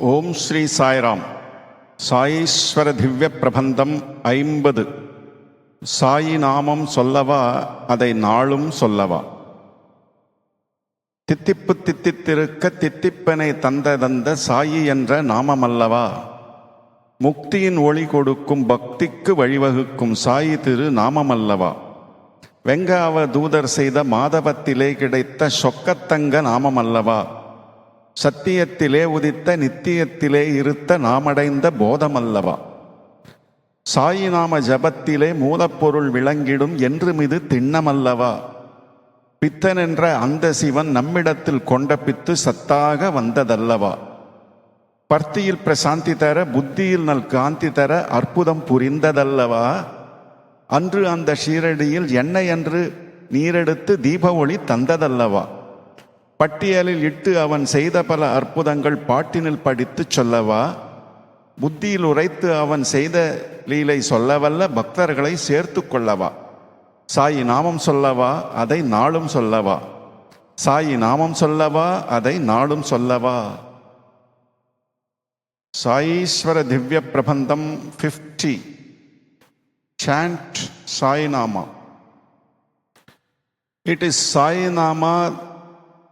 ஓம் ஸ்ரீ சாய்ராம். சாயீஸ்வர திவ்ய பிரபந்தம் ஐம்பது. சாயி நாமம் சொல்லவா அதை நாளும் சொல்லவா. தித்திப்பு தித்தித்திருக்க தித்திப்பனை தந்த தந்த சாயி என்ற நாமமல்லவா. முக்தியின் ஒளி கொடுக்கும் பக்திக்கு வழிவகுக்கும் சாயி திரு நாமமல்லவா. வெங்காவ தூதர் செய்த மாதவத்திலே கிடைத்த சொக்கத்தங்க நாமமல்லவா. சத்தியத்திலே உதித்த நித்தியத்திலே இருத்த நாமடைந்த போதமல்லவா? சாயி நாம ஜபத்திலே மூலப்பொருள் விளங்கிடும் என்றும் இது திண்ணமல்லவா? பித்தன் என்ற அந்த சிவன் நம்மிடத்தில் கொண்ட பித்து சத்தாக வந்ததல்லவா? பர்த்தியில் பிரசாந்தி தர புத்தியில் நல் காந்தி தர அற்புதம் புரிந்ததல்லவா? அன்று அந்த ஷீரடியில் எண்ணெய் என்று நீரெடுத்து தீப ஒளி தந்ததல்லவா? பட்டியலில் இட்டு அவன் செய்த பல அற்புதங்கள் பாட்டினில் படித்து சொல்லவா? புத்தியில் உரைத்து அவன் செய்த லீலை சொல்லவல்ல பக்தர்களை சேர்த்து கொள்ளவா? சாயி நாமம் சொல்லவா? அதை நாளும் சொல்லவா? சாயி நாமம் சொல்லவா? அதை நாளும் சொல்லவா? சாயீஸ்வர Divya Prabandham fifty sand Sainama it is Sainama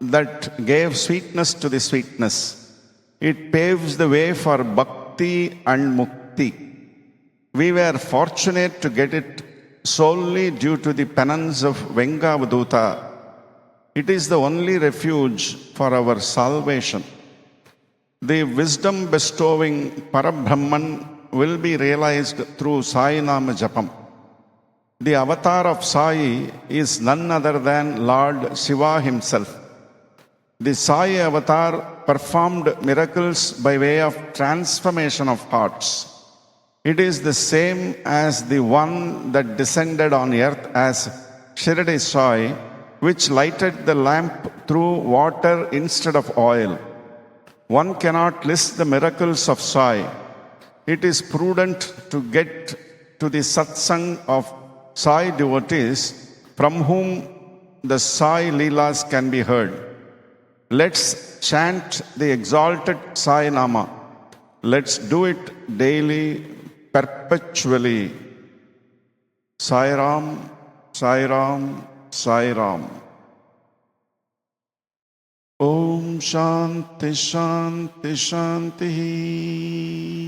that gave sweetness to the sweetness. It paves the way for bhakti and mukti. We were fortunate to get it solely due to the penance of Vengavaduta. It is the only refuge for our salvation. The wisdom bestowing Parabrahman will be realized through Sai Nama Japam. The avatar of Sai is none other than Lord Shiva himself. The Sai avatar performed miracles by way of transformation of hearts. It is the same as the one that descended on earth as Shirdi Sai, which lighted the lamp through water instead of oil. One cannot list the miracles of Sai. It is prudent to get to the satsang of Sai devotees from whom the Sai Leelas can be heard. Let's chant the exalted Sai Nama. Let's do it daily, perpetually. Sai Ram, Sai Ram, Sai Ram. Om Shanti Shanti Shanti.